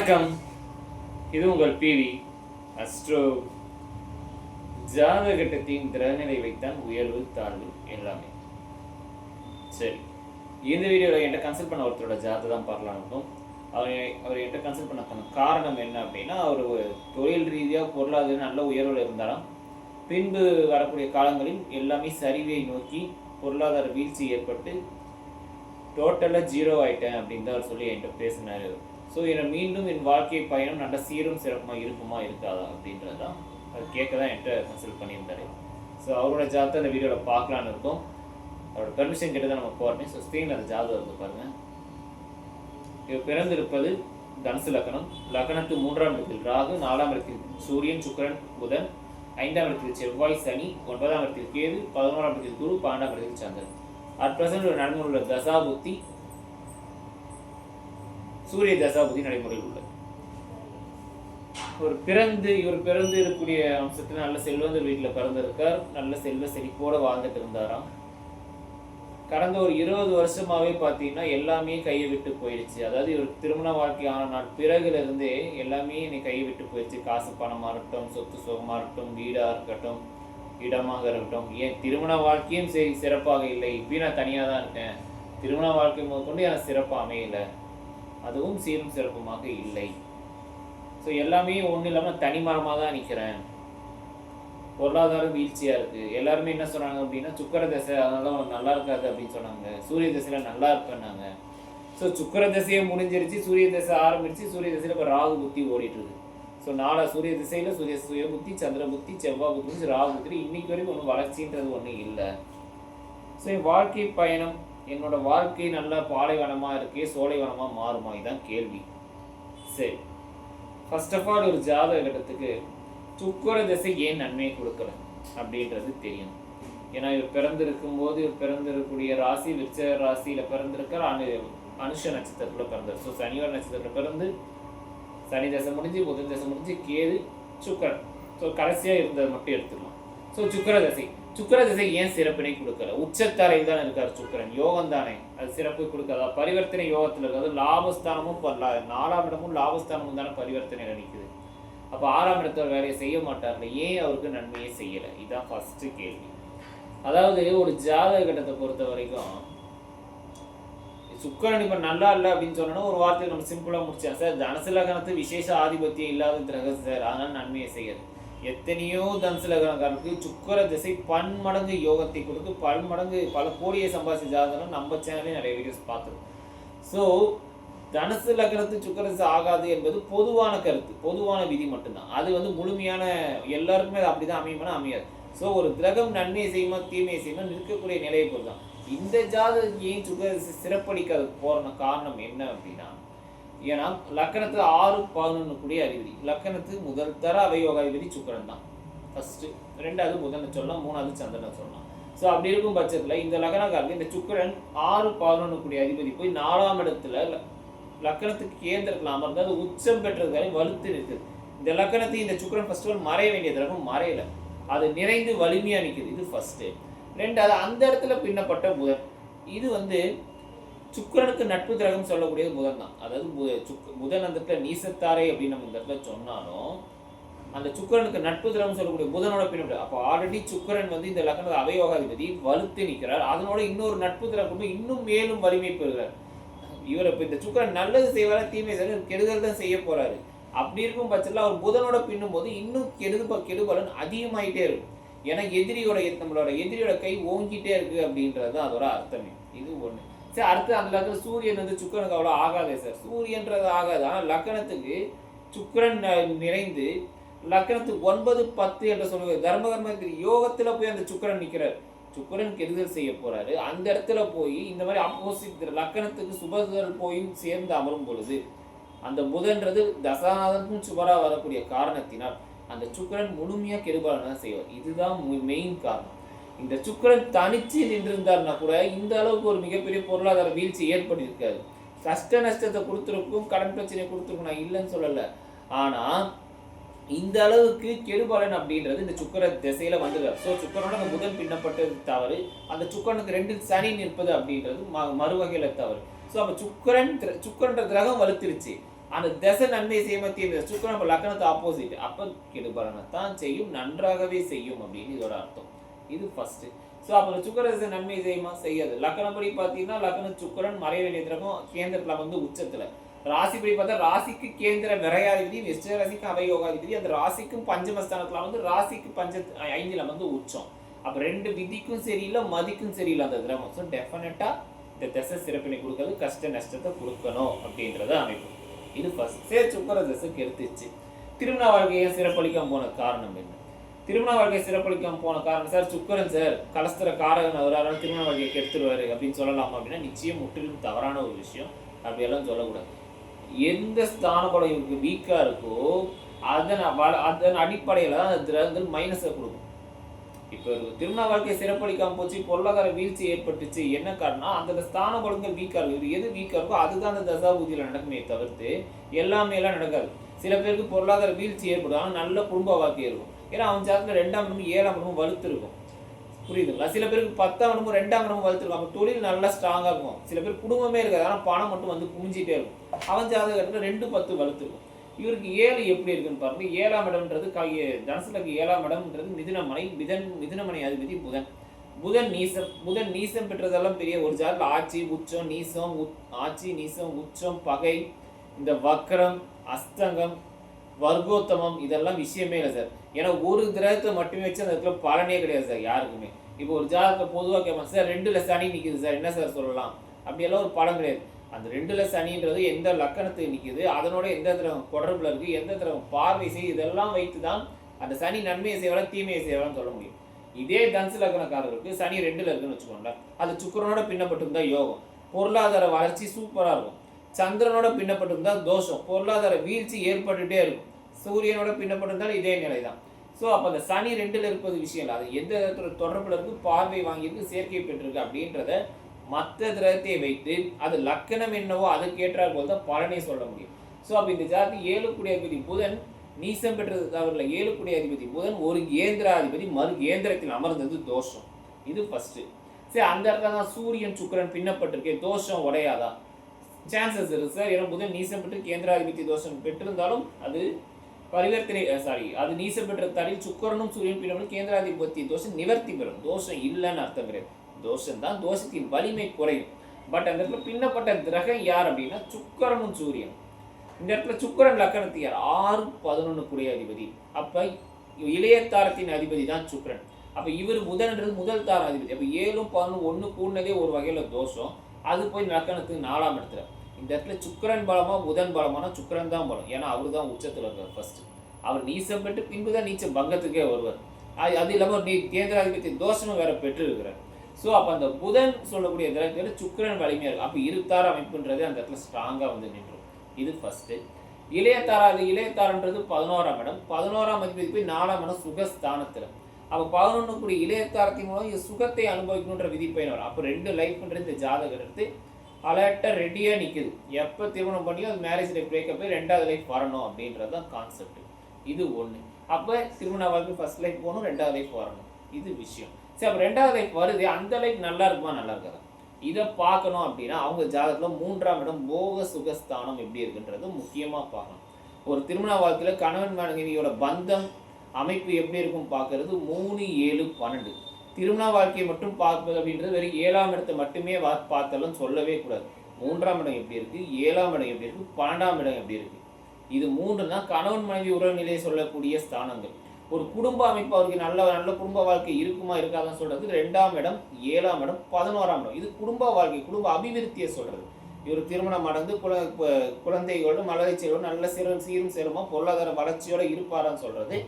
வணக்கம். இது உங்கள் பிவி அஸ்ட்ரோ. ஜாதகட்டத்தின் கிரகநிலை வைத்தான் உயர்வு தாழ்வு எல்லாமே. சரி. இந்த வீடியோவில் என்கிட்ட கன்சல்ட் பண்ண ஒருத்தரோட ஜாதகம் தான் பார்க்கலாம் இருக்கும். அவர் அவர் என்கிட்ட கன்சல்ட் பண்ண காரணம் என்ன அப்படின்னா அவர் தொழில் ரீதியாக பொருளாதார நல்ல உயர்வில் இருந்தாலும் பின்பு வரக்கூடிய காலங்களில் எல்லாமே சரிவை நோக்கி பொருளாதார வீழ்ச்சி ஏற்பட்டு டோட்டலாக ஜீரோ ஆயிட்டேன் அப்படின்னு தான் அவர் சொல்லி என்கிட்ட பேசினார். ஸோ என்னை மீண்டும் என் வாழ்க்கை பயணம் நல்ல சீரும் சிறப்புமாக இருக்குமா இருக்காதா அப்படின்றது தான் அது கேட்க தான் என்கிட்ட கன்சல்ட் பண்ணியிருந்தாரு. ஸோ அவரோட ஜாதத்தை அந்த வீடியோவில் பார்க்கலான்னு இருக்கோம். அவரோட பெர்மிஷன் கேட்டு தான் நம்ம போகிறேன் ஸோ ஸ்க்ரீனில் அந்த ஜாதகம் வந்து பாருங்கள் இவர் பிறந்திருப்பது தனுசு லக்னம் லக்னத்து மூன்றாம் இடத்தில் ராகு நாலாம் இடத்தில் சூரியன் சுக்கிரன் புதன் ஐந்தாம் இடத்தில் செவ்வாய் சனி ஒன்பதாம் இடத்தில் கேது பதினோராம் இடத்தில் குரு பன்னெண்டாம் இடத்தில் சந்திரன். அட் பிரசன்ட் ஒரு உள்ள தசாபுத்தி சூரிய தசாபதி நடைமுறையில் உள்ளது. ஒரு பிறந்து இவர் பிறந்து இருக்கக்கூடிய அம்சத்தில் நல்ல செல்வந்தர் வீட்டில் பிறந்திருக்கார். நல்ல செல்வ செழிப்போட வாழ்ந்துட்டு இருந்தாராம். கடந்த ஒரு இருபது வருஷமாகவே பார்த்தீங்கன்னா எல்லாமே கையை விட்டு போயிடுச்சு. அதாவது இவர் திருமண வாழ்க்கை ஆன நாள் பிறகுலேருந்தே எல்லாமே என்னை கையை விட்டு போயிடுச்சு. காசு பணமாக இருக்கட்டும் சொத்து சுகமாக இருக்கட்டும் வீடாக இருக்கட்டும் இடமாக இருக்கட்டும். ஏன் திருமண வாழ்க்கையும் சரி சிறப்பாக இல்லை. இப்பயும் நான் தனியாக தான் இருக்கேன். திருமண வாழ்க்கை முதற்கொண்டு எனக்கு சிறப்பாக அமையலை. அதுவும் சீரும் சிறப்புமாக இல்லை. ஸோ எல்லாமே ஒன்றும் இல்லாமல் தனிமரமாக தான் நிற்கிறேன் பொருளாதாரம் வீழ்ச்சியாக இருக்குது எல்லாருமே என்ன சொன்னாங்க அப்படின்னா சுக்கர தசை அதனால தான் நல்லா இருக்காது அப்படின்னு சொன்னாங்க. சூரிய தசையில் நல்லா இருப்பேன்னாங்க. ஸோ சுக்கர தசையை முடிஞ்சிருச்சு சூரிய தசை ஆரம்பிச்சு சூரிய தசையில் இப்போ ராகு புத்தி ஓடிட்டுருக்கு ஸோ நாலா சூரிய திசையில் சூரிய சூரிய புத்தி சந்திர புத்தி செவ்வாய் புத்தி ராகு புத்தி இன்னைக்கு வரைக்கும் ஒன்றும் வளர்ச்சின்றது ஒன்றும் இல்லை. ஸோ என் வாழ்க்கை பயணம் என்னோட வாழ்க்கை நல்ல பாலைவனமாக இருக்கே சோலைவனமாக மாறுமா? இதுதான் கேள்வி. சரி. ஃபர்ஸ்ட் ஆஃப் ஆல் ஒரு ஜாதக கட்டத்துக்கு சுக்கர திசை ஏன் நன்மையை கொடுக்கல? அப்படின்றது தெரியும் ஏன்னா இவர் பிறந்திருக்கும் போது இவர் பிறந்திருக்கக்கூடிய ராசி விருச்சக ராசியில் பிறந்திருக்கார். அனு அனுஷ நட்சத்திரத்தில் பிறந்தார். ஸோ சனிவார நட்சத்திரத்தில் பிறந்து சனி தசை முடிஞ்சு புதன் தசை முடிஞ்சு கேது சுக்கரன். ஸோ கடைசியாக இருந்ததை மட்டும் எடுத்துக்கலாம். ஸோ சுக்கர தசை. சுக்கர தசை ஏன் சிறப்பினை கொடுக்கல? உச்சத்தரையில் தான் இருக்கார் சுக்கரன். யோகம் தானே. அது சிறப்பு கொடுக்கல பரிவர்த்தனை யோகத்தில் இருக்காது. லாபஸ்தானமும் நாலாம் இடமும் லாபஸ்தானமும் தானே பரிவர்த்தனையில் நிற்குது அப்போ ஆறாம் இடத்துல வேலையை செய்ய மாட்டார்ல. ஏன் அவருக்கு நன்மையை செய்யலை? இதுதான் ஃபஸ்ட்டு கேள்வி. அதாவது ஒரு ஜாதக கட்டத்தை பொறுத்த வரைக்கும் சுக்கரன் இப்ப நல்லா இல்லை அப்படின்னு சொன்னோன்னா ஒரு வார்த்தை நம்ம சிம்பிளா முடிச்சேன் சார் தனசு லகனத்து விசேஷ ஆதிபத்தியம் இல்லாத கிரகம் சார். அதனால நன்மையை செய்யாது எத்தனையோ தனுசுலகரங்காரருக்கு சுக்கர திசை பன்மடங்கு யோகத்தை கொடுத்து பன்மடங்கு பல கோடியை சம்பாதிச்ச ஜாதகம் நம்ம சேனலே நிறைய வீடியோஸ் பார்த்துருக்கோம். ஸோ தனுசு லக்னத்து சுக்கர திசை ஆகாது என்பது பொதுவான கருத்து பொதுவான விதி மட்டும்தான். அது வந்து முழுமையான எல்லாருக்குமே அப்படி தான் அமையுமானா அமையாது. ஸோ ஒரு கிரகம் நன்மை செய்யுமா தீமை செய்யுமா நிற்கக்கூடிய நிலையை பொறுத்தான் இந்த ஜாதகம் ஏன் சுக சிறப்படிக்காத போகிற காரணம் என்ன அப்படின்னா ஏன்னா லக்கணத்து ஆறு பதினொன்று கூடிய அதிபதி லக்கணத்து முதல் தர அவயோகாதிபதி சுக்கரன் தான். ஃபஸ்ட்டு ரெண்டாவது புதனை சொல்லலாம் மூணாவது சந்திரனை சொல்லலாம். ஸோ அப்படி இருக்கும் பட்சத்தில் இந்த லக்னக்காரர்கள் இந்த சுக்கிரன் ஆறு பதினொன்று கூடிய அதிபதி போய் நாலாம் இடத்துல லக்கணத்துக்கு கேந்திரத்தில் அமர்ந்து அது உச்சம் பெற்றதுக்காக வலுத்து இருக்குது இந்த லக்கணத்தை இந்த சுக்கிரன் ஃபர்ஸ்ட் ஆல் மறைய வேண்டிய திரகம் மறையல. அது நிறைந்து வலிமையாக நிற்குது இது ஃபஸ்ட்டு ரெண்டாவது அந்த இடத்துல பின்னப்பட்ட புதன். இது வந்து சுக்கிரனுக்கு நட்பு கிரகம் சொல்லக்கூடியது புதன் தான் அதாவது சுக்- புதன் அந்த இடத்துல நீசத்தாரை அப்படின்னு நம்ம இந்த இடத்துல சொன்னாலும் அந்த சுக்கிரனுக்கு நட்பு கிரகம் சொல்லக்கூடிய புதனோட பின்னப்பட்ட அப்போ ஆல்ரெடி சுக்கரன் வந்து இந்த லக்னத்தை அவயோகாதிபதி வலுத்து நிற்கிறார் அதனோட இன்னொரு நட்பு கிரகம் கொண்டு இன்னும் மேலும் வலிமை பெறுகிறார். இவர் இப்போ இந்த சுக்கிரன் நல்லது செய்வாரா தீமை செய்வார் கெடுதல் தான் செய்ய போறாரு. அப்படி இருக்கும் பட்சத்தில் அவர் புதனோட பின்னும் போது இன்னும் கெடுது கெடுபலன் அதிகமாயிட்டே இருக்கும். ஏன்னா எதிரியோட நம்மளோட எதிரியோட கை ஓங்கிட்டே இருக்கு அப்படின்றது தான் அதோட அர்த்தமே. இது ஒன்று சரி அடுத்து அந்த லக்னம் சூரியன் வந்து சுக்கிரனுக்கு அவ்வளோ ஆகாதே சார். சூரியன்றது ஆகாது. ஆனால் லக்கணத்துக்கு சுக்கிரன் நிறைந்து லக்கணத்துக்கு ஒன்பது பத்து என்று சொல்லுவது தர்மகர்ம யோகத்துல போய் அந்த சுக்கிரன் நிற்கிறார் சுக்கிரன் கெடுதல் செய்ய போறாரு. அந்த இடத்துல போய் இந்த மாதிரி ஆப்போசிட் லக்கணத்துக்கு சுபர்கள் போய் சேர்ந்து அமரும் பொழுது அந்த புதன்றது தசாநாதனுக்கும் சுபராக வரக்கூடிய காரணத்தினால் அந்த சுக்கிரன் முழுமையா கெடுபாடு தான் செய்வார். இதுதான் மெயின் காரணம். இந்த சுக்கிரன் தனிச்சு நின்றிருந்தார்னா கூட இந்த அளவுக்கு ஒரு மிகப்பெரிய பொருளாதார வீழ்ச்சி ஏற்பட்டிருக்காது. கஷ்ட நஷ்டத்தை கொடுத்துருக்கும் கடன் பிரச்சனை கொடுத்துருக்கும் நான் இல்லைன்னு சொல்லலை. ஆனால் இந்த அளவுக்கு கெடுபலன் அப்படின்றது இந்த சுக்கர திசையில வந்துடுறார். ஸோ சுக்கரனோட அந்த புதன் பின்னப்பட்டது தவறு. அந்த சுக்கரனுக்கு ரெண்டு சனி நிற்பது அப்படின்றது ம மறுவகையில தவறு. ஸோ அப்போ சுக்கரன் சுக்கரன்ற கிரகம் வலுத்திருச்சு. அந்த திசை நன்மை செய்ய மத்திய சுக்கரன் நம்ம லக்கணத்தை ஆப்போசிட் அப்போ கெடுபலனை தான் செய்யும் நன்றாகவே செய்யும் அப்படின்னு இதோட அர்த்தம். இது ஃபர்ஸ்ட் ஸோ அப்புறம் சுக்கரசு நன்மை செய்யுமா? செய்யாது. லக்கணப்படி பார்த்தீங்கன்னா லக்கண சுக்கரன் மறைவெளி திரகம் கேந்திரத்தில் வந்து உச்சத்தில். ராசிப்படி பார்த்தா ராசிக்கு கேந்திர விரையாதிபதி விஷ்ண ராசிக்கு அவயோகாதிபதி அந்த ராசிக்கும் பஞ்சமஸ்தானத்தில் வந்து ராசிக்கு பஞ்ச ஐந்தில் வந்து உச்சம். அப்போ ரெண்டு விதிக்கும் சரியில்லை மதிக்கும் சரியில்லை அந்த கிரகம் ஸோ டெஃபினட்டாக இந்த திசை சிறப்பினை கொடுக்கறது கஷ்ட நஷ்டத்தை கொடுக்கணும் அப்படின்றத அமைப்பு. இது ஃபர்ஸ்ட் சரி சுக்கர தசை கெடுத்துச்சு. திருமண வாழ்க்கையை சிறப்பளிக்காம போன காரணம் என்ன? திருமண வாழ்க்கை சிறப்பளிக்காம போன காரணம் சார் சுக்கரன் சார் கலஸ்தர காரகன் அவர் திருமண வாழ்க்கையை கெடுத்துருவாரு அப்படின்னு சொல்லலாமா அப்படின்னா நிச்சயம் முற்றிலும் தவறான ஒரு விஷயம். அப்படியெல்லாம் சொல்லக்கூடாது. எந்த ஸ்தான பலம் இவருக்கு வீக்காக இருக்கோ அதன் வ- அதன் அடிப்படையில் தான் அந்த கிரகங்கள் மைனஸை கொடுக்கும். இப்போ திருமண வாழ்க்கை சிறப்பளிக்காம போச்சு பொருளாதார வீழ்ச்சி ஏற்பட்டுச்சு என்ன காரணம் அந்த ஸ்தான பலங்கள் வீக்காக இருக்கு. இது எது வீக்காக இருக்கோ அதுதான் அந்த தசாபூதியில் நடக்குமே தவிர்த்து எல்லாமே எல்லாம் நடக்காது. சில பேருக்கு பொருளாதார வீழ்ச்சி ஏற்படும் ஆனால் நல்ல குடும்ப வாழ்க்கை இருக்கும். ஏன்னா அவன் ஜாதகத்தில் ரெண்டாம் இடமும் ஏழாம் இடமும் வலுத்து இருக்கும் புரியுதுங்களா? சில பேருக்கு பத்தாம் இடமும் ரெண்டாம் இடமும் வளர்த்துருக்கும் அப்போ தொழில் நல்லா ஸ்ட்ராங்காக இருக்கும். சில பேர் குடும்பமே இருக்காது. ஆனால் பணம் மட்டும் வந்து குமிஞ்சிட்டே இருக்கும். அவன் ஜாதகத்தில் ரெண்டு பத்து வளர்த்துருக்கும் இவருக்கு ஏழு எப்படி இருக்குன்னு பாருங்க. ஏழாம் இடம்ன்றது கை தனுசுலக்கு ஏழாம் இடம்ன்றது மிதுனமனை மிதன் மிதுனமனை அதிபதி புதன். புதன் நீசம் புதன் நீசம் பெற்றதெல்லாம் பெரிய ஒரு ஜாதகத்தில் ஆட்சி உச்சம் நீசம் உத் ஆட்சி நீசம் உச்சம் பகை இந்த வக்கரம் அஸ்தங்கம் வர்க்கோத்தமம் இதெல்லாம் விஷயமே இல்லை சார். ஏன்னா ஒரு கிரகத்தை மட்டுமே வச்சு அந்த இடத்துல பலனே கிடையாது சார் யாருக்குமே. இப்போ ஒரு ஜாதகத்தை பொதுவாக கேட்பாங்க சார் ரெண்டில் சனி நிற்கிது சார் என்ன சார் சொல்லலாம்? அப்படியெல்லாம் ஒரு பலன் கிடையாது. அந்த ரெண்டில் சனின்றது எந்த லக்கணத்துக்கு நிற்கிது அதனோட எந்த திரவம் தொடர்பில் இருக்குது எந்த திரவம் பார்வை செய்யுது இதெல்லாம் வைத்து தான் அந்த சனி நன்மையை செய்யலாம் தீமையை செய்யலாம் சொல்ல முடியும். இதே தனுசு லக்கணக்காரர்களுக்கு சனி ரெண்டில் இருக்குன்னு வச்சுக்கோங்களேன். அது சுக்கரனோட பின்னப்பட்டிருந்தா யோகம் பொருளாதார வளர்ச்சி சூப்பராக இருக்கும். சந்திரனோட பின்னப்பட்டிருந்தா தோஷம் பொருளாதார வீழ்ச்சி ஏற்பட்டுகிட்டே இருக்கும். சூரியனோட பின்னப்பட்டிருந்தாலும் இதே நிலை தான் ஸோ அப்போ அந்த சனி ரெண்டில் இருப்பது விஷயம் இல்லை. அது எந்த தொடர்பில் தொடர்புல பார்வை வாங்கியிருக்கு சேர்க்கை பெற்றிருக்கு அப்படின்றத மற்ற கிரகத்தை வைத்து அது லக்கணம் என்னவோ அதுக்கேற்றால் போல் தான் பலனை சொல்ல முடியும். ஸோ அப்போ இந்த ஜாதி ஏழு குடி அதிபதி புதன் நீசம் பெற்றது தவறில் ஏழு குடி அதிபதி புதன் ஒரு கேந்திராதிபதி மறு கேந்திரத்தில் அமர்ந்தது தோஷம். இது ஃபஸ்ட்டு சரி அந்த இடத்துல தான் சூரியன் சுக்கிரன் பின்னப்பட்டிருக்கே தோஷம் உடையாதா? சான்சஸ் இருக்கு சார் ஏன்னா புதன் நீசம் பெற்று கேந்திராதிபதி தோஷம் பெற்றிருந்தாலும் அது பரிவர்த்தனை சாரி அது நீசம் பெற்ற தடையில் சுக்கரனும் சூரியன் பின்னப்பட்டு கேந்திராதிபத்திய தோஷம் நிவர்த்தி பெறும். தோஷம் இல்லைன்னு அர்த்தம் கிடையாது. தோஷம் தான் தோஷத்தின் வலிமை குறையும். பட் அந்த இடத்துல பின்னப்பட்ட கிரகம் யார் அப்படின்னா சுக்கரனும் சூரியன். இந்த இடத்துல சுக்கரன் லக்கணத்து யார்? ஆறு பதினொன்று குடைய அதிபதி அப்போ இளையத்தாரத்தின் அதிபதி தான் சுக்கரன். அப்போ இவர் புதன்ன்றது முதல் தார அதிபதி அப்போ ஏழும் பதினொன்று ஒன்று கூடினதே ஒரு வகையில் தோஷம். அது போய் லக்கணத்துக்கு நாலாம் இடத்துல. இந்த இடத்துல சுக்கிரன் பலமா புதன் பலமானா சுக்கரன் தான் பலம். ஏன்னா அவர் தான் உச்சத்தில் இருக்கார் ஃபர்ஸ்ட் அவர் நீச்சம் பெற்று பின்பு தான் நீச்சம் பங்கத்துக்கே வருவார். அது அது இல்லாமல் நீ கேந்திராதிபத்திய தோஷமும் வேற பெற்று இருக்கிறார் ஸோ அப்போ அந்த புதன் சொல்லக்கூடிய கிரகத்தில் சுக்கிரன் வலிமையாக இருக்கும் அப்போ இருத்தார அமைப்புன்றது அந்த இடத்துல ஸ்ட்ராங்காக வந்து நின்றும். இது ஃபர்ஸ்ட் இளையத்தாரா அது இளையத்தாரன்றது பதினோராம் இடம். பதினோராம் அதிபதி போய் நாலாம் இடம் சுகஸ்தானத்தில். அப்போ பதினொன்று கூடிய இளையத்தாரத்தின் மூலம் இந்த சுகத்தை அனுபவிக்கணுன்ற விதிப்பயன் வரும். அப்போ ரெண்டு லைஃப்ன்றது இந்த ஜாதகம் எடுத்து அலர்ட்டாக ரெடியாக நிற்குது எப்போ திருமணம் பண்ணியோ அது மேரேஜ் லைஃப் பிரேக்கப் ரெண்டாவது லைஃப் வரணும் அப்படின்றது தான் கான்செப்ட் இது ஒன்று அப்போ திருமண வாழ்க்கை ஃபர்ஸ்ட் லைஃப் போகணும் ரெண்டாவது லைஃப் வரணும். இது விஷயம். சரி அப்போ ரெண்டாவது லைஃப் வருது. அந்த லைஃப் நல்லா இருக்குமா? நல்லா இருக்காதா? இதை பார்க்கணும் அப்படின்னா அவங்க ஜாதகத்தில் மூன்றாம் இடம் போக சுகஸ்தானம் எப்படி இருக்குன்றது முக்கியமாக பார்க்கணும். ஒரு திருமண வாழ்க்கையில் கணவன் மனைவியோட பந்தம் அமைப்பு எப்படி இருக்கும் பார்க்கறது மூணு ஏழு பன்னெண்டு. திருமண வாழ்க்கையை மட்டும் பார்ப்பது அப்படின்றது வெறும் ஏழாம் இடத்தை மட்டுமே வா பார்த்தாலும் சொல்லவே கூடாது. மூன்றாம் இடம் எப்படி இருக்குது ஏழாம் இடம் எப்படி இருக்குது பன்னெண்டாம் இடம் எப்படி இருக்குது இது மூன்று தான் கணவன் மனைவி உறவுநிலையை சொல்லக்கூடிய ஸ்தானங்கள். ஒரு குடும்ப அமைப்பு அவருக்கு நல்ல நல்ல குடும்ப வாழ்க்கை இருக்குமா இருக்காதான்னு சொல்கிறது ரெண்டாம் இடம் ஏழாம் இடம் பதினோராம் இடம். இது குடும்ப வாழ்க்கை குடும்ப அபிவிருத்தியை சொல்கிறது இவர் திருமணம் அடைந்து குல கு- குழந்தைகளோட மலர்ச்சியோட நல்ல சிறு சீரும் சிறுமா பொருளாதார வளர்ச்சியோட இருப்பாரான்னு சொல்கிறது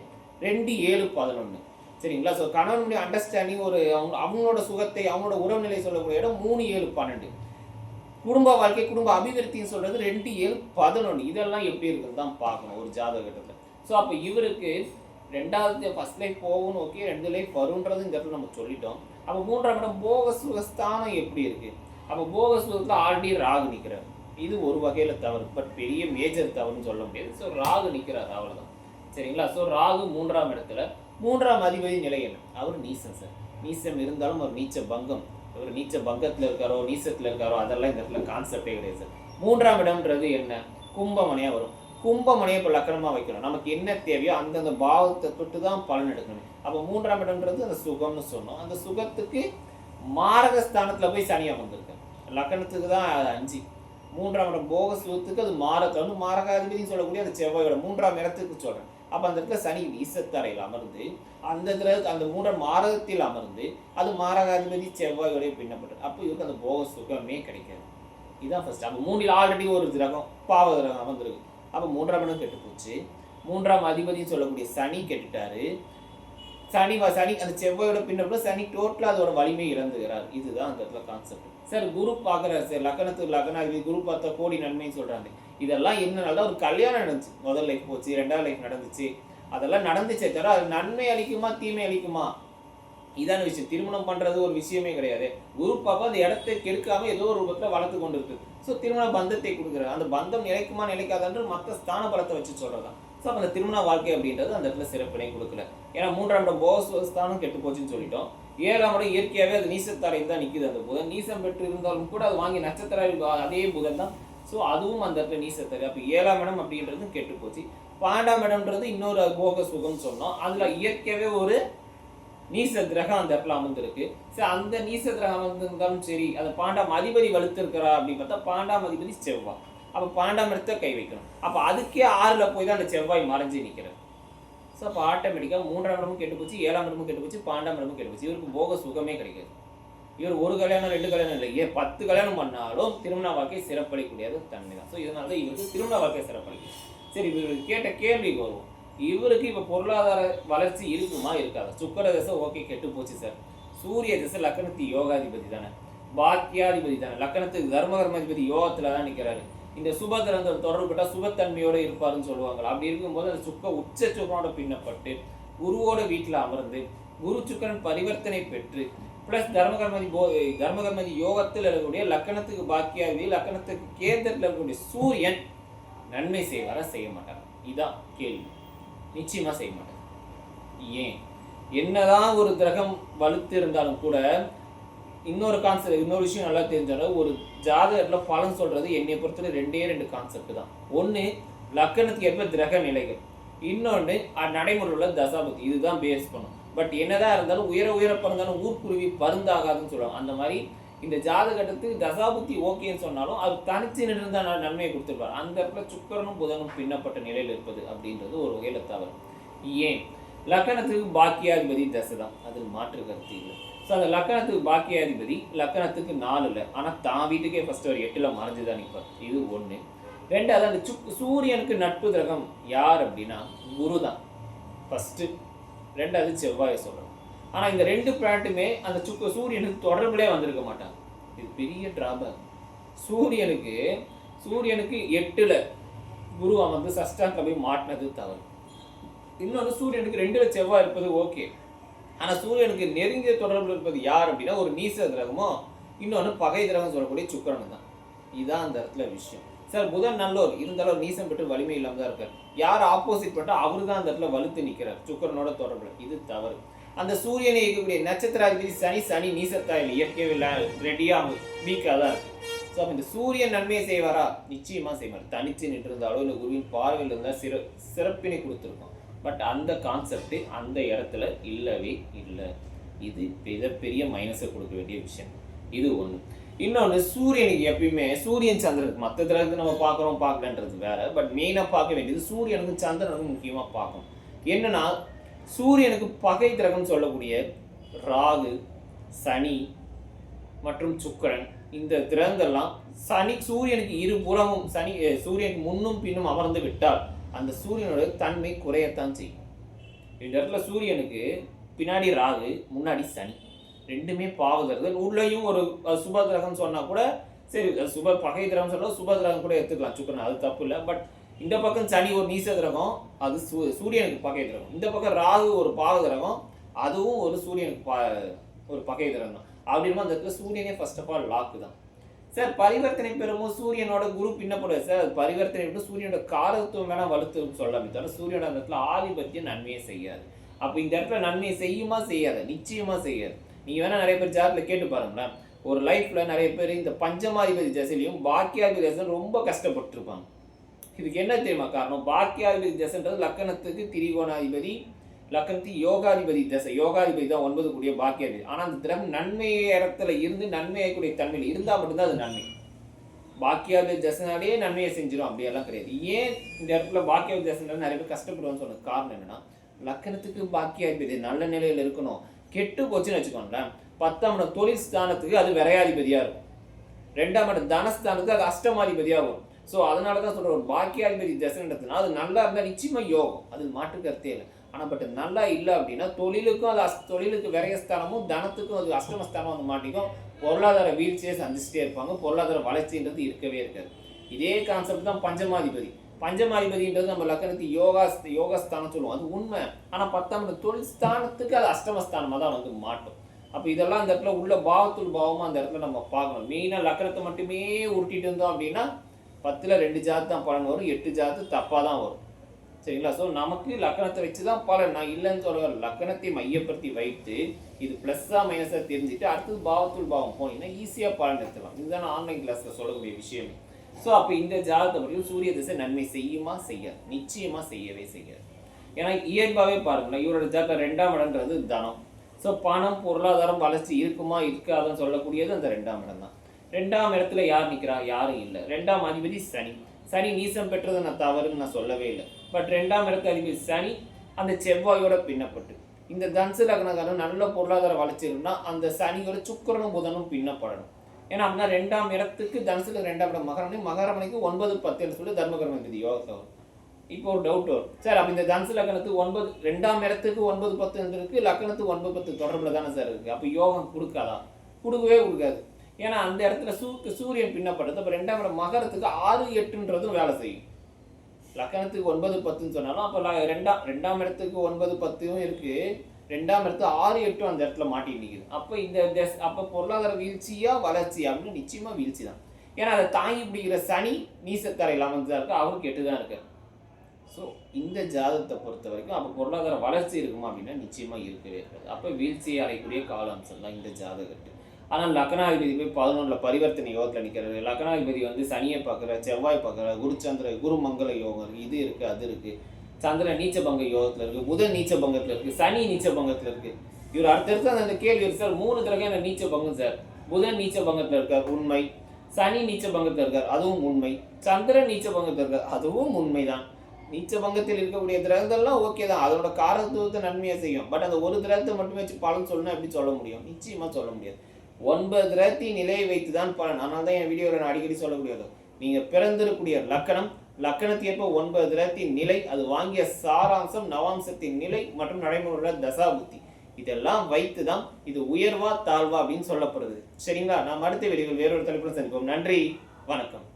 ரெண்டு ஏழு பதினொன்று சரிங்களா? ஸோ கணவனுடைய அண்டர்ஸ்டாண்டிங் ஒரு அவங்க அவங்களோட சுகத்தை அவங்களோட உறவுநிலை சொல்லக்கூடிய இடம் மூணு ஏழு பன்னெண்டு. குடும்ப வாழ்க்கை குடும்ப அபிவிருத்தின்னு சொல்கிறது ரெண்டு ஏழு பதினொன்று இதெல்லாம் எப்படி இருக்குன்னு தான் பார்க்கணும் ஒரு ஜாதகத்தில் ஸோ அப்போ இவருக்கு ரெண்டாவது ஃபஸ்ட் லைஃப் போகணும் ஓகே ரெண்டு லைஃப் வரும்ன்றது இந்த இடத்துல நம்ம சொல்லிட்டோம். அப்போ மூன்றாம் இடம் போக சுகஸ்தானம் எப்படி இருக்குது அப்போ போக சுகத்தில் ஆல்ரெடி ராகு நிற்கிறார் இது ஒரு வகையில் தவறு பட் பெரிய மேஜர் தவறுன்னு சொல்ல முடியாது. ஸோ ராகு நிற்கிறார் அவ்வளோதான் சரிங்களா? ஸோ ராகு மூன்றாம் இடத்துல மூன்றாம் அதிபதி நிலை என்ன? அவர் நீசம் சார். நீசம் இருந்தாலும் அவர் நீச்ச பங்கம். அவர் நீச்ச பங்கத்தில் இருக்காரோ நீசத்தில் இருக்காரோ அதெல்லாம் இந்த இடத்துல கான்செப்டே கிடையாது சார். மூன்றாம் இடம்ன்றது என்ன? கும்பமனையாக வரும். கும்பமனையை இப்போ லக்கணமாக வைக்கணும். நமக்கு என்ன தேவையோ அந்தந்த பாவத்தை தொட்டு தான் பலன் எடுக்கணும். அப்போ மூன்றாம் இடம்ன்றது அந்த சுகம்னு சொன்னோம். அந்த சுகத்துக்கு மாரகஸ்தானத்தில் போய் சனியாக அமர்ந்திருக்கு லக்கணத்துக்கு தான் அது அஞ்சு. மூன்றாம் இடம் போக சுகத்துக்கு அது மாரகம் மாரகாதிபதினு சொல்லக்கூடிய அந்த செவ்வாயோட மூன்றாம் இடத்துக்கு சொல்கிறேன் அப்போ அந்த இடத்துல சனி ஈசத்தரையில் அமர்ந்து அந்த இடத்துல அந்த மூன்றாம் மாரகத்தில் அமர்ந்து அது மாரகாதிபதி செவ்வாயோடய பின்னப்பட்டது. அப்போ இவருக்கு அந்த போக சுகமே கிடைக்காது. இதுதான் ஃபர்ஸ்ட் அப்போ மூன்றில் ஆல்ரெடி ஒரு கிரகம் பாவ கிரகம் அமர்ந்திருக்கு. அப்போ மூன்றாம் இடம் கெட்டு போச்சு. மூன்றாம் அதிபதினு சொல்லக்கூடிய சனி கெட்டுட்டாரு. சனி சனி அந்த செவ்வாயோட பின்னப்பட சனி டோட்டலாக அதோட வலிமை இறந்துகிறார். இதுதான் அந்த இடத்துல கான்செப்ட் சார் குரு பார்க்குறாரு சார் லக்கணத்துக்கு லக்கணாதிபதி குரு பார்த்தா கோடி நன்மைன்னு சொல்கிறாங்க இதெல்லாம் என்னனால ஒரு கல்யாணம் நடந்துச்சு. முதல் லைஃப் போச்சு ரெண்டாவது லைஃப் நடந்துச்சு. அதெல்லாம் நடந்துச்சே தவிர அது நன்மை அளிக்குமா தீமை அளிக்குமா? இதான விஷயம். திருமணம் பண்ணுறது ஒரு விஷயமே கிடையாது. குரு பாப்பா அந்த இடத்தை கெடுக்காமல் ஏதோ ஒரு ரூபத்தில் வளர்த்து கொண்டு இருக்கு. ஸோ திருமண பந்தத்தை கொடுக்குறாரு. அந்த பந்தம் நிலைக்குமா நிலைக்காதன்று மற்ற ஸ்தான பலத்தை வச்சு சொல்கிறதான் ஸோ அந்த திருமண வாழ்க்கை அப்படின்றது அந்த இடத்துல சிறப்பினை கொடுக்கல. ஏன்னா மூன்றாம் இடம் போக ஸ்தானம் கெட்டு போச்சுன்னு சொல்லிட்டோம். ஏழாம் இடம் இயற்கையாகவே அது நீசத்தாரையும் தான் நிற்குது அந்த புதன். நீசம் பெற்று இருந்தாலும் கூட அது வாங்கி நட்சத்திர அதே புதன் தான் ஸோ அதுவும் அந்த இடத்துல நீசத்தரை அப்போ ஏழாம் இடம் அப்படின்றது கெட்டு போச்சு பன்னெண்டாம் இடம்ன்றது இன்னொரு போக சுகம்னு சொன்னோம். அதில் இயற்கையாகவே ஒரு நீச கிரகம் அந்த இடத்துல அமர்ந்திருக்கு. சரி அந்த நீச கிரகம் அமர்ந்திருந்தாலும் சரி அந்த பாண்டாம் அதிபதி வலுத்திருக்கிறா அப்படின்னு பார்த்தா பாண்டாம் அதிபதி செவ்வாய். அப்போ பாண்டாம் இடத்த கை வைக்கணும். அப்போ அதுக்கே ஆறில் போய் தான் அந்த செவ்வாய் மறைஞ்சு நிற்கிறது ஸோ அப்போ ஆட்டோமேட்டிக்காக மூன்றாம் இடமும் கெட்டு போச்சு ஏழாம் இடமும் கெட்டு போச்சு பாண்டாம் இடமும் கெட்டு போச்சு இவருக்கு போக சுகமே கிடைக்காது. இவர் ஒரு கல்யாணம் ரெண்டு கல்யாணம் இல்லை. ஏன் பத்து கல்யாணம் பண்ணாலும் திருமண வாழ்க்கை சிறப்பளிக்கூடியது தன்மை தான் ஸோ இதனால தான் இவருக்கு திருமண வாழ்க்கை சிறப்பளிக்கும் சரி இவர் கேட்ட கேள்விக்கு வருவோம். இவருக்கு இப்போ பொருளாதார வளர்ச்சி இருக்குமா இருக்காது? சுக்கர தசை ஓகே கெட்டு போச்சு சார். சூரிய தசை லக்கணத்து யோகாதிபதி தானே. பாக்கியாதிபதி தானே. லக்கணத்துக்கு தர்மகர்மாதிபதி யோகத்தில் தான் நிற்கிறாரு இந்த சுபகிரகங்கள் தொடர்புட்ட சுபத்தன்மையோடு இருப்பாருன்னு சொல்லுவாங்க அப்படி இருக்கும்போது அந்த சுக்க உச்ச சுக்கனோட பின்னப்பட்டு குருவோட வீட்டில் அமர்ந்து குரு சுக்கரன் பரிவர்த்தனை பெற்று ப்ளஸ் தர்மகர்மதி போ தர்மகர்மதி யோகத்தில் இருக்கக்கூடிய லக்கணத்துக்கு பாக்கியாதிபதி லக்கணத்துக்கு கேந்திரத்தில் இருக்கக்கூடிய சூரியன் நன்மை செய்வாரா செய்ய மாட்டார்? இதான் கேள்வி. நிச்சயமாக செய்ய மாட்டார். ஏன்? என்னதான் ஒரு கிரகம் வலுத்து இருந்தாலும் கூட இன்னொரு கான்செப்ட் இன்னொரு விஷயம் நல்லா தெரிஞ்சாலும் ஒரு ஜாதகத்தில் பலன் சொல்கிறது என்னை பொறுத்தவரை ரெண்டே ரெண்டு கான்செப்ட் தான். ஒன்று லக்கணத்துக்கு ஏற்ப கிரக நிலைகள். இன்னொன்று நடைமுறையில் உள்ள தசாபதி. இதுதான் பேஸ் பண்ணும் பட் என்னதான் இருந்தாலும் உயர உயர பறந்தாலும் ஊர்க்குருவி பருந்தாகாதுன்னு சொல்லுவாங்க. அந்த மாதிரி இந்த ஜாதகத்துக்கு தசாபுத்தி ஓகேன்னு சொன்னாலும் அது தனிச்சு நின்று தான் நன்மையை கொடுத்துருப்பார். அந்த இடத்துல சுக்கரனும் புதனும் பின்னப்பட்ட நிலையில் இருப்பது அப்படின்றது ஒரு வகையில் தவறு. ஏன்? லக்கணத்துக்கு பாக்கியாதிபதி தசை தான். அதில் மாற்று கருத்து இல்லை. ஸோ அந்த லக்கணத்துக்கு பாக்கியாதிபதி லக்கணத்துக்கு நாலு இல்லை ஆனால் தான் வீட்டுக்கே ஃபர்ஸ்ட் ஒரு எட்டில் மறைஞ்சு தான் நிற்பார். இது ஒன்று ரெண்டாவது அந்த சுக் சூரியனுக்கு நட்பு கிரகம் யார் அப்படின்னா குரு தான் ஃபஸ்ட்டு ரெண்டாவது செவ்வாயை சொல்கிறோம் ஆனால் இந்த ரெண்டு பிளான்ட்டுமே அந்த சுக்கு சூரியனுக்கு தொடர்புலே வந்திருக்க மாட்டாங்க. இது பெரிய டிராபேக் சூரியனுக்கு சூரியனுக்கு எட்டில் குரு அமர்ந்து சஷ்டாங்க போய் மாட்டினது தவறு. இன்னொன்று சூரியனுக்கு ரெண்டில் செவ்வாய் இருப்பது ஓகே ஆனால் சூரியனுக்கு நெருங்கிய தொடர்பு இருப்பது யார் அப்படின்னா ஒரு நீச கிரகமோ இன்னொன்று பகை கிரகம் சொல்லக்கூடிய சுக்கரன் தான். இதுதான் அந்த இடத்துல விஷயம். சார் புதன் நல்லோர் இருந்தாலும் நீசம் பெற்று வலிமை இல்லாமல் தான் இருக்கார். யார் ஆப்போசிட் பண்ணா அவரு தான் அந்த இடத்துல வலுத்து நிற்கிறார் சுக்கிரனோட தொடர்பு இது தவறு. அந்த சூரியனை இருக்கக்கூடிய நட்சத்திராதிபதி சனி சனி நீசத்தாயில் இயற்கையில் ரெடியாக வீக்காக தான் இருக்கு. ஸோ அப்போ இந்த சூரியன் நன்மையை செய்வாரா? நிச்சயமாக செய்வார். தனிச்சு நின்று இருந்தாலோ இல்லை குருவின் பார்வையில் இருந்தால் சிற சிறப்பினை கொடுத்துருக்கோம். பட் அந்த கான்செப்ட் அந்த இடத்துல இல்லவே இல்லை. இது மிகப்பெரிய மைனஸை கொடுக்க வேண்டிய விஷயம். இது ஒன்று இன்னொன்று சூரியனுக்கு எப்பயுமே சூரியன் சந்திரனுக்கு மற்ற கிரகத்தை நம்ம பார்க்குறோம் பார்க்கலன்றது வேற. பட் மெயினாக பார்க்க வேண்டியது சூரியனுக்கும் சந்திரனுக்கும் முக்கியமாக பார்க்கணும். என்னன்னா சூரியனுக்கு பகை கிரகம் சொல்லக்கூடிய ராகு சனி மற்றும் சுக்கிரன் இந்த கிரகங்கள்லாம் சனி சூரியனுக்கு இருபுறமும் சனி சூரியனுக்கு முன்னும் பின்னும் அமர்ந்து விட்டால் அந்த சூரியனோட தன்மை குறையத்தான் செய்யும். இந்த இடத்துல சூரியனுக்கு பின்னாடி ராகு முன்னாடி சனி. ரெண்டுமே பாவகிறது உள்ளேயும் ஒரு சுப கிரகம் சொன்னால் கூட சரி சுப பகை கிரகம் சொன்னால் சுப கிரகம் கூட எடுத்துக்கலாம். சுக்கரன் அது தப்பு இல்லை. பட் இந்த பக்கம் சனி ஒரு நீச கிரகம் அது சூ சூரியனுக்கு பகை கிரகம். இந்த பக்கம் ராகு ஒரு பாவ கிரகம் அதுவும் ஒரு சூரியனுக்கு பா ஒரு பகை கிரகம் தான். அப்படின்னா அந்த இடத்துல சூரியனே ஃபர்ஸ்ட் ஆஃப் ஆல் லாக்கு தான். சார் பரிவர்த்தனை பெறும்போது சூரியனோட குரு பின்னப்படுது சார். அது பரிவர்த்தனை விட்டு சூரியனோட காரத்துவம் வேணா வலுத்து சொல்லாமே தவிர சூரியனோட இடத்துல ஆதிபத்தியம் நன்மையை செய்யாது. அப்போ இந்த இடத்துல நன்மையை செய்யுமா? செய்யாது. நிச்சயமா செய்யாது. நீங்கள் வேணா நிறைய பேர் ஜாரில் கேட்டு பாருங்களேன். ஒரு லைஃப்பில் நிறைய பேர் இந்த பஞ்சமாதிபதி தசையிலையும் பாக்கியாதிபதி தசையிலும் ரொம்ப கஷ்டப்பட்டிருப்பாங்க. இதுக்கு என்ன தெரியுமா காரணம்? பாக்கியாதிபதி தசைன்றது லக்கணத்துக்கு திரிகோணாதிபதி லக்கணத்துக்கு யோகாதிபதி தசை. யோகாதிபதி தான் ஒன்பது கூடிய பாக்கியாதிபதி ஆனால் அந்த திரகம் நன்மை இடத்துல இருந்து நன்மையக்கூடிய தன்மையில் இருந்தால் மட்டும்தான் அது நன்மை. பாக்கியாதிபதி தசைனாலே நன்மையை செஞ்சிடும் அப்படியெல்லாம் கிடையாது. ஏன் இந்த இடத்துல பாக்கியாவது தசைனால நிறைய பேர் கஷ்டப்படுவான்னு சொன்ன காரணம் என்னன்னா லக்கணத்துக்கு பாக்கியாதிபதி நல்ல நிலையில் இருக்கணும். கெட்டு போச்சுன்னு வச்சுக்கோங்களேன். பத்தாம் இடம் தொழில் ஸ்தானத்துக்கு அது விரையாதிபதியாக இருக்கும். ரெண்டாம் இடம் தனஸ்தானத்துக்கு அது அஷ்டமாதிபதியாகும் ஸோ அதனால தான் சொல்கிற ஒரு பாக்கியாதிபதி தசைன்றதுனா அது நல்லா இருந்தால் நிச்சயமாக யோகம். அது மாற்று கருத்தே இல்லை. ஆனால் பட் நல்லா இல்லை அப்படின்னா தொழிலுக்கும் அது அஸ் தொழிலுக்கு விரயஸ்தானமும் தனத்துக்கும் அது அஷ்டமஸ்தானம் வந்து மாட்டிக்கும். பொருளாதார வீழ்ச்சியை சந்திச்சுட்டே இருப்பாங்க. பொருளாதார வளர்ச்சின்றது இருக்கவே இருக்காது. இதே கான்செப்ட் தான் பஞ்சமாதிபதி. பஞ்சமாதிபதின்றது நம்ம லக்கணத்துக்கு யோகா யோகஸ்தானம் சொல்லுவோம். அது உண்மை. ஆனால் பத்தாம் தொழில் ஸ்தானத்துக்கு அது அஷ்டமஸ்தானமாக தான் வந்து மாட்டும். அப்போ இதெல்லாம் அந்த இடத்துல உள்ள பாவத்துள் பாவமாக அந்த இடத்துல நம்ம பார்க்கணும். மெயினாக லக்கணத்தை மட்டுமே உருட்டிட்டு இருந்தோம் அப்படின்னா பத்தில் ரெண்டு ஜாத்து தான் பலன் வரும் எட்டு ஜாத்து தப்பாக தான் வரும். சரிங்களா? ஸோ நமக்கு லக்கணத்தை வச்சு தான் பலன். நான் இல்லைன்னு சொல்ல லக்கணத்தை மையப்படுத்தி வைத்து இது ப்ளஸ்ஸாக மைனஸாக தெரிஞ்சுட்டு அடுத்தது பாவத்துள் பாவம் போனீங்கன்னா ஈஸியாக பலன் எடுத்துக்கலாம். இதுதான் ஆன்லைன் கிளாஸில் சொல்லக்கூடிய விஷயம். ஸோ அப்போ இந்த ஜாதகத்தை மட்டும் சூரிய திசை நன்மை செய்யுமா? செய்யாது. நிச்சயமாக செய்யவே செய்யாது. ஏன்னா இயல்பாகவே பாருங்களேன் இவரோட ஜாதகம் ரெண்டாம் இடம்ன்றது தனம். ஸோ பணம் பொருளாதாரம் வளர்ச்சி இருக்குமா இருக்காதுன்னு சொல்லக்கூடியது அந்த ரெண்டாம் இடம் தான். ரெண்டாம் இடத்துல யார் நிற்கிறா யாரும் இல்லை. ரெண்டாம் அதிபதி சனி. சனி நீசம் பெற்றது நான் தவறுன்னு நான் சொல்லவே இல்லை. பட் ரெண்டாம் இடத்து அதிபதி சனி அந்த செவ்வாயோட பின்னப்பட்டு. இந்த தனுசு லக்னக்காரன் நல்ல பொருளாதார வளர்ச்சி இருந்தால் அந்த சனியோட சுக்கிரனும் புதனும் பின்னப்படணும். ஏன்னா அப்படின்னா ரெண்டாம் இடத்துக்கு தனுசுல ரெண்டாம் இடம் மகரமணி மகரமணிக்கு ஒன்பது பத்துன்னு சொல்லி தர்மகர்ம விதி யோகத்தை வரும் இப்போ ஒரு டவுட் வரும். சார் அப்போ இந்த தனுசு லக்னத்துக்கு ஒன்பது ரெண்டாம் இடத்துக்கு ஒன்பது பத்து இருக்கு லக்னத்துக்கு ஒன்பது பத்து தொடர்பில் தானே சார் இருக்குது அப்போ யோகம் கொடுக்காதா? கொடுக்கவே கொடுக்காது. ஏன்னா அந்த இடத்துல சூக்கு சூரியன் பின்னப்படுது. அப்போ ரெண்டாம் இடம் மகரத்துக்கு ஆறு எட்டுன்றதும் வேலை செய்யும். லக்கணத்துக்கு ஒன்பது பத்துன்னு சொன்னாலும் அப்போ ரெண்டாம் ரெண்டாம் இடத்துக்கு ஒன்பது பத்தும் இருக்குது ரெண்டாம் இடத்து ஆறு எட்டும் அந்த இடத்துல மாட்டி நிற்குது அப்போ இந்த அப்போ பொருளாதார வீழ்ச்சியா வளர்ச்சி அப்படின்னு நிச்சயமாக வீழ்ச்சி தான். ஏன்னா அதை தாங்கி பிடிக்கிற சனி நீசத்தரை இல்லாமல் தான் இருக்கு. அவரும் கெட்டு தான் இருக்கு ஸோ இந்த ஜாதகத்தை பொறுத்த வரைக்கும் அப்போ பொருளாதார வளர்ச்சி இருக்குமா அப்படின்னா நிச்சயமாக இருக்கவே இருக்காது. அப்போ வீழ்ச்சியை அடையக்கூடிய கால அம்சம் தான் இந்த ஜாதகத்து ஆனால் லக்னாதிபதி போய் பதினொன்றில் பரிவர்த்தனை யோகத்தில் நிற்கிறாரு லக்னாதிபதி வந்து சனியை பார்க்குற செவ்வாய் பார்க்குற குரு சந்திர குரு மங்கள யோகம் இருக்குது இது இருக்குது அது இருக்குது சந்திரன் நீச்சபங்க யோகத்தில் இருக்குது புதன் நீச்சபங்கத்தில் இருக்குது சனி நீச்சபங்கத்தில் இருக்குது இவர் அடுத்தடுத்து அந்த கேள்வி இருக்கு சார். மூணு தடவை அந்த நீச்சபங்கம் சார். புதன் நீச்சபங்கத்தில் இருக்கார் உண்மை. சனி நீச்சபங்கத்தில் இருக்கார் அதுவும் உண்மை. சந்திரன் நீச்சபங்கத்தில் இருக்கார் அதுவும் உண்மைதான். நீச்சபங்கத்தில் இருக்கக்கூடிய கிரகங்கள்லாம் ஓகே தான். அதோட காரத்துவத்தை நன்மையாக செய்யும். பட் அந்த ஒரு திரகத்தை மட்டுமே வச்சு பலன் சொல்லணும் எப்படி சொல்ல முடியும். நிச்சயமாக சொல்ல முடியாது. ஒன்பது ரத்தி நிலையை வைத்து தான் பலன். அதனால தான் என் வீடியோவில் நான் அடிக்கடி சொல்லக்கூடியது. நீங்கள் பிறந்திருக்கூடிய லக்கணம் லக்கணத்தியற்ப ஒன்பது கிரகத்தின் நிலை அது வாங்கிய சாராம்சம் நவாம்சத்தின் நிலை மற்றும் நடைமுறையுள்ள தசாபுத்தி. இதெல்லாம் வைத்து தான் இது உயர்வா தாழ்வா அப்படின்னு சொல்லப்படுது. சரிங்களா? நாம் அடுத்த வீடியோவில் வேறொரு தலைப்புடன் சந்திப்போம். நன்றி. வணக்கம்.